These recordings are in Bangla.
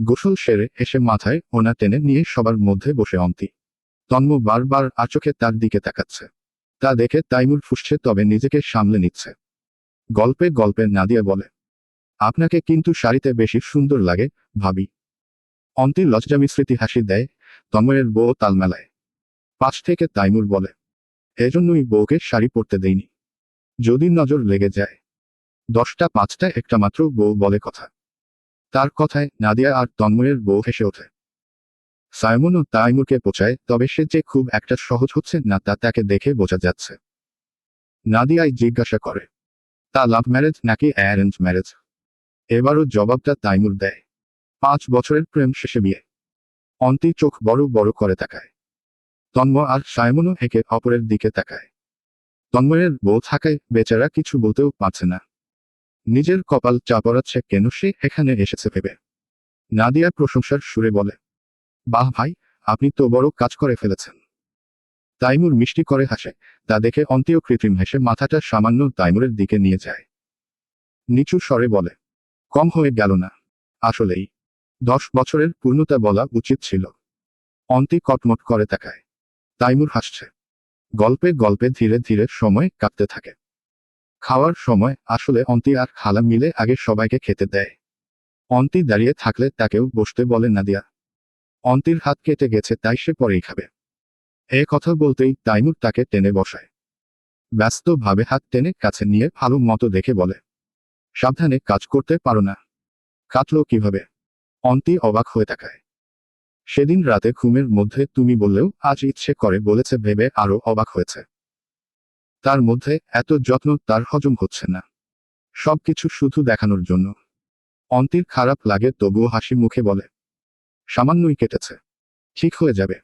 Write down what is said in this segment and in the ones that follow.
গোসল সেরে এসে মাথায় ওনা টেনে নিয়ে সবার মধ্যে বসে অন্তি। তন্ম বারবার আচোখে তার দিকে তাকাচ্ছে। তা দেখে তাইমুর ফুসছে তবে নিজেকে সামলে নিচ্ছে। গল্পে গল্পে নাদিয়া বলে, আপনাকে কিন্তু শাড়িতে বেশি সুন্দর লাগে, ভাবি। অন্তি লজ্জা মিশ্রিতি হাসি দেয় তন্ময়ের বউ তাল মেলায় পাশ থেকে তাইমুর বলে, এজন্যই বউকে শাড়ি পরতে দেইনি। যদি নজর লেগে যায়। দশটা পাঁচটা একটা মাত্র বউ বলে কথা। তার কথায় নাদিয়া আর তন্ময়ের বউ হেসে ওঠে। সায়মনও তাইমুরকে পোচায় তবে সে যে খুব একটা সহজ হচ্ছে না তা তাকে দেখে বোঝা যাচ্ছে। নাদিয়াই জিজ্ঞাসা করে, তা লাভ ম্যারেজ নাকি অ্যারেঞ্জ ম্যারেজ? এবারও জবাবটা তাইমুর দেয়। পাঁচ বছরের প্রেম শেষে বিয়ে। অন্তি চোখ বড় বড় করে তাকায়। তন্ময় আর সায়মনও একে অপরের দিকে তাকায়। তন্ময়ের বউ থাকায় বেচারা কিছু বলতেও পারছে না। নিজের কপাল চা পড়াচ্ছে কেন সে এখানে এসেছে ভেবে। নাদিয়া প্রশংসার সুরে বলে, বাহ ভাই, আপনি তো বড় কাজ করে ফেলেছেন। তাইমুর মিষ্টি করে হাসে, তা দেখে অন্তীয় কৃত্রিম হেসে মাথাটা সামান্য তাইমুরের দিকে নিয়ে যায়। নিচু স্বরে বলে, কম হয়ে গেল না। আসলেই, দশ বছরের পূর্ণতা বলা উচিত ছিল। অন্তি কটমট করে তাকায়। তাইমুর হাসছে। গল্পে গল্পে ধীরে ধীরে সময় কাটতে থাকে। খাওয়ার সময় আসলে অন্তি আর খালা মিলে আগে সবাইকে খেতে দেয়। অন্তি দাঁড়িয়ে থাকলে তাকেও বসতে বলে নাদিয়া। অন্তির হাত কেটে গেছে, তাই সে পরেই খাবে। এ কথা বলতেই তাইমুর তাকে টেনে বসায়। ব্যস্তভাবে হাত টেনে কাছে নিয়ে ভালো মতো দেখে বলে, সাবধানে কাজ করতে পারো না। কাটলো কীভাবে? অন্তি অবাক হয়ে তাকায়। সেদিন রাতে ঘুমের মধ্যে তুমি বললেও আজ ইচ্ছে করে বলেছে, ভেবে আরও অবাক হয়েছে। তার মধ্যে এত যত্ন তার হজম হচ্ছে না। সবকিছু শুধু দেখানোর জন্য। অন্তির খারাপ লাগে তবুও হাসি মুখে বলে, সামান্যই কেটেছে। ঠিক হয়ে যাবে।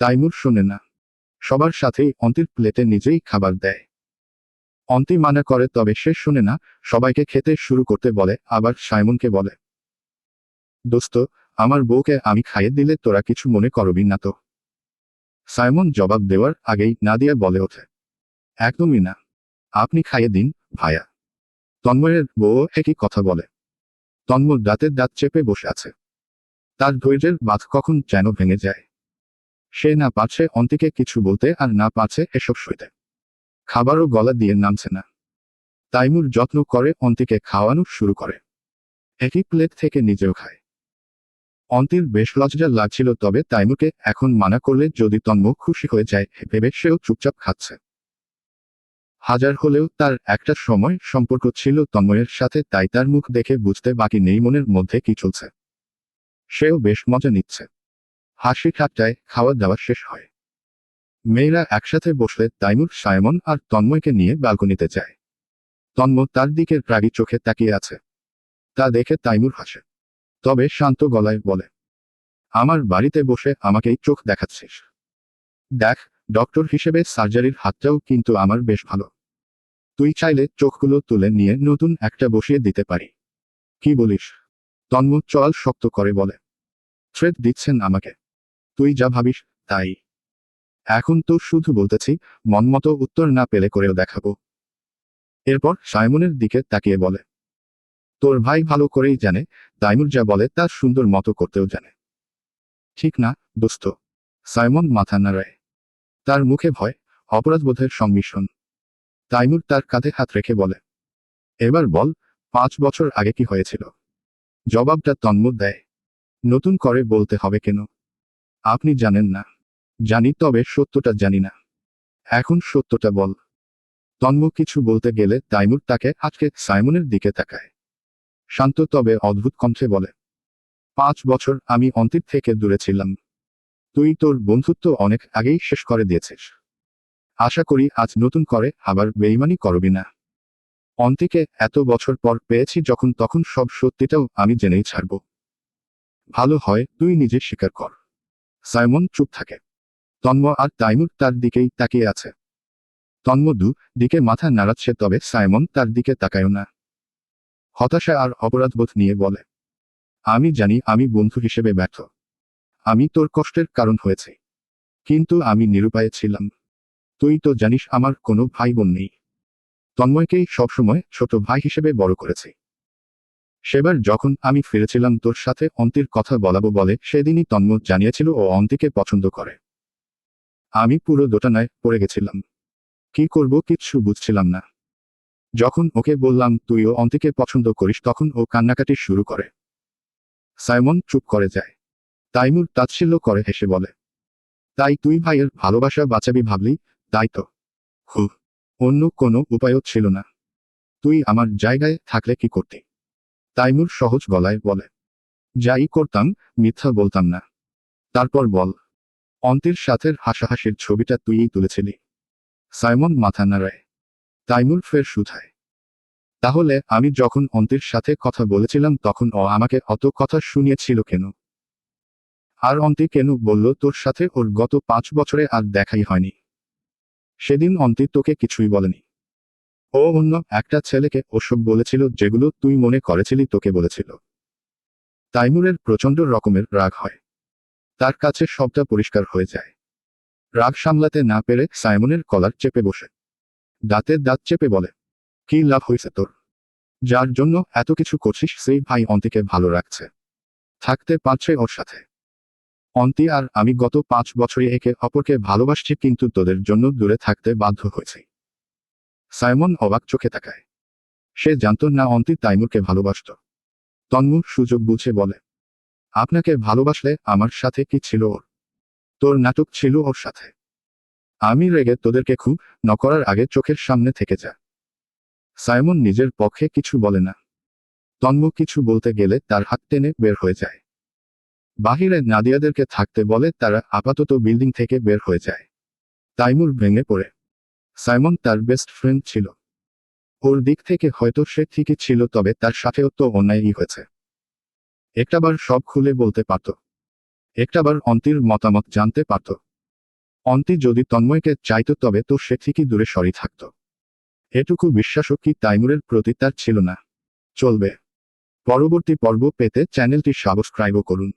তাইমুর শোনে না। সবার সাথেই অন্তির প্লেটে নিজেই খাবার দেয়। অন্তি মানা করে তবে সে শোনে না, সবাইকে খেতে শুরু করতে বলে, আবার সাইমনকে বলে, দোস্ত, আমার বউকে আমি খাইয়ে দিলে তোরা কিছু মনে করবি না তো? সাইমন জবাব দেওয়ার আগেই নাদিয়া বলে ওঠে একদমই না। আপনি খাইয়ে দিন ভায়া তন্ময়ের বউ একই কথা বলে। তন্ময় দাঁতের দাঁত চেপে বসে আছে। তার ধৈর্যের বাঁধ কখন যেন ভেঙে যায়। সে না পারছে অন্তিকে কিছু বলতে আর না পারছে এসব সইতে। খাবারও গলা দিয়ে নামছে না। তাইমুর যত্ন করে অন্তিকে খাওয়ানো শুরু করে। একই প্লেট থেকে নিজেও খায়। অন্তির বেশ লজ্জা লাগছিল তবে তাইমুরকে এখন মানা করলে যদি তন্ম খুশি হয়ে যায়, ভেবে সেও চুপচাপ খাচ্ছে। হাজার হলেও তার একটা সময় সম্পর্ক ছিল তন্ময়ের সাথে, তাই তার মুখ দেখে বুঝতে বাকি নেই মনের মধ্যে কি চলছে। সেও বেশ মজা নিচ্ছে। হাসি ঠাট্টায় খাওয়া দাওয়া শেষ হয়। মেয়েরা একসাথে বসলে তাইমুর, সায়মন আর তন্ময়কে নিয়ে ব্যালকনিতে যায়। তন্ম তার দিকের প্রাগী চোখে তাকিয়ে আছে। তা দেখে তাইমুর হাসে। তবে শান্ত গলায় বলে, আমার বাড়িতে বসে আমাকেই চোখ দেখাচ্ছিস। দেখ, ডক্টর হিসেবে সার্জারির হাতটাও কিন্তু আমার বেশ ভালো। তুই চাইলে চোখগুলো তুলে নিয়ে নতুন একটা বসিয়ে দিতে পারি। কি বলিস? তন্ম চল শক্ত করে বলে। থ্রেট দিচ্ছেন আমাকে। তুই যা ভাবিস, তাই। এখন তো শুধু বলতেছি মনমতো উত্তর না পেলে করেও দেখাবো। এরপর সাইমনের দিকে তাকিয়ে বলে। তোর ভাই ভালো করেই জানে তাইমুর যা বলে তা সুন্দর মতো করতেও জানে। ঠিক না, দোস্ত? সাইমন মাথা নাড়ায়। তার মুখে ভয়, অপরাধবোধের সংমিশ্রণ। তাইমুর তার কাঁধে হাত রেখে বলে, এবার বল, পাঁচ বছর আগে কি হয়েছিল? জবাবটা তন্মুদ দেয়, নতুন করে বলতে হবে কেন? আপনি জানেন না। জানি, তবে সত্যটা জানি না। এখন সত্যটা বল। তন্ম কিছু বলতে গেলে তাইমুর তাকে আজকে সাইমনের দিকে তাকায়। শান্ত, তবে অদ্ভুত কণ্ঠে বলে, পাঁচ বছর আমি অন্তির থেকে দূরে ছিলাম। তুই তোর বন্ধুত্ব অনেক আগেই শেষ করে দিয়েছিস। আশা করি আজ নতুন করে আবার বেইমানি করবি না। অন্তিকে এত বছর পর পেয়েছি যখন তখন সব সত্যিটাও আমি জেনেই ছাড়ব। ভালো হয় তুই নিজে স্বীকার কর। সাইমন চুপ থাকে। তন্ম আর তাইমুর তার দিকেই তাকিয়ে আছে। তন্ম দু দিকে মাথা নাড়াচ্ছে তবে সাইমন তার দিকে তাকায়ও না। হতাশা আর অপরাধবোধ নিয়ে বলে, আমি জানি আমি বন্ধু হিসেবে ব্যর্থ। আমি তোর কষ্টের কারণ হয়েছে। কিন্তু আমি নিরুপায়ে ছিলাম। তুই তো জানিস আমার কোনো ভাই বোন নেই। তন্ময়কেই সবসময় ছোট ভাই হিসেবে বড় করেছি। সেবার যখন আমি ফিরেছিলাম তোর সাথে অন্তির কথা বলাবো বলে, সেদিনই তন্ম জানিয়েছিল ও অন্তিকে পছন্দ করে। আমি পুরো দোটানায় পড়ে গেছিলাম। কি করব কিচ্ছু বুঝছিলাম না। যখন ওকে বললাম তুইও অন্তিকে পছন্দ করিস, তখন ও কান্নাকাটি শুরু করে। সাইমন চুপ করে যায়। তাইমুর তাচ্ছিল্য করে হেসে বলে, তাই তুই ভাইয়ের ভালোবাসা বাঁচাবি ভাবলি তাই তো হু। অন্য কোনো উপায়ও ছিল না। তুই আমার জায়গায় থাকলে কি করতি? তাইমুর সহজ গলায় বলে। যাই করতাম, মিথ্যা বলতাম না। তারপর বল। অন্তির সাথে হাসাহাসির ছবিটা তুইই তুলেছিলি। সাইমন মাথা নাড়ায়। তাইমুর ফের শুধায়। তাহলে আমি যখন অন্তির সাথে কথা বলেছিলাম তখন ও আমাকে অত কথা শুনিয়েছিল কেন? আর অন্তি কেন বলল তোর সাথে ওর গত পাঁচ বছরে আর দেখাই হয়নি? সেদিন অন্তি তোকে কিছুই বলেনি। ও অন্য একটা ছেলেকে ওসব বলেছিল যেগুলো তুই মনে করেছিলি তোকে বলেছিল। তাইমুরের প্রচণ্ড রকমের রাগ হয়। তার কাছে সবটা পরিষ্কার হয়ে যায়। রাগ সামলাতে না পেরে সাইমনের কলার চেপে বসে। দাঁতে দাঁত চেপে বলে, কি লাভ হয়েছে তোর? যার জন্য এত কিছু করছিস সেই ভাই অন্তিকে ভালো রাখছে। থাকতে পারছে ওর সাথে। অন্তি আর আমি গত পাঁচ বছরে একে অপরকে ভালোবাসছি কিন্তু তোদের জন্য দূরে থাকতে বাধ্য হয়েছি। সাইমন অবাক চোখে তাকায়। সে জানত না অন্তি তাইমুরকে ভালোবাসত। তন্মুর সুযোগ বুঝে বলে, আপনাকে ভালোবাসলে আমার সাথে কি ছিল ওর? তোর নাটক ছিল ওর সাথে। আমি রেগে তোদেরকে খুব ন করার আগে চোখের সামনে থেকে যা। সাইমন নিজের পক্ষে কিছু বলে না। তন্মু কিছু বলতে গেলে তার হাত টেনে বের হয়ে যায়। বাহিরে নাদিয়াদেরকে থাকতে বলে তারা আপাতত বিল্ডিং থেকে বের হয়ে যায়। তাইমুর ভেঙে পড়ে। সাইমন তার বেস্ট ফ্রেন্ড ছিল। ওর দিক থেকে হয়তো সে ঠিকই ছিল, তবে তার সাথেও তো অন্যায়ই হয়েছে। একটাবার সব খুলে বলতে পারত। একটাবার অন্তির মতামত জানতে পারত। অন্তি যদি তন্ময়কে চাইতো, তবে তো সে ঠিকই দূরে সরি থাকত। এটুকু বিশ্বাসও কি তাইমুরের প্রতি তার ছিল না। চলবে। পরবর্তী পর্ব পেতে চ্যানেলটি সাবস্ক্রাইবও করুন।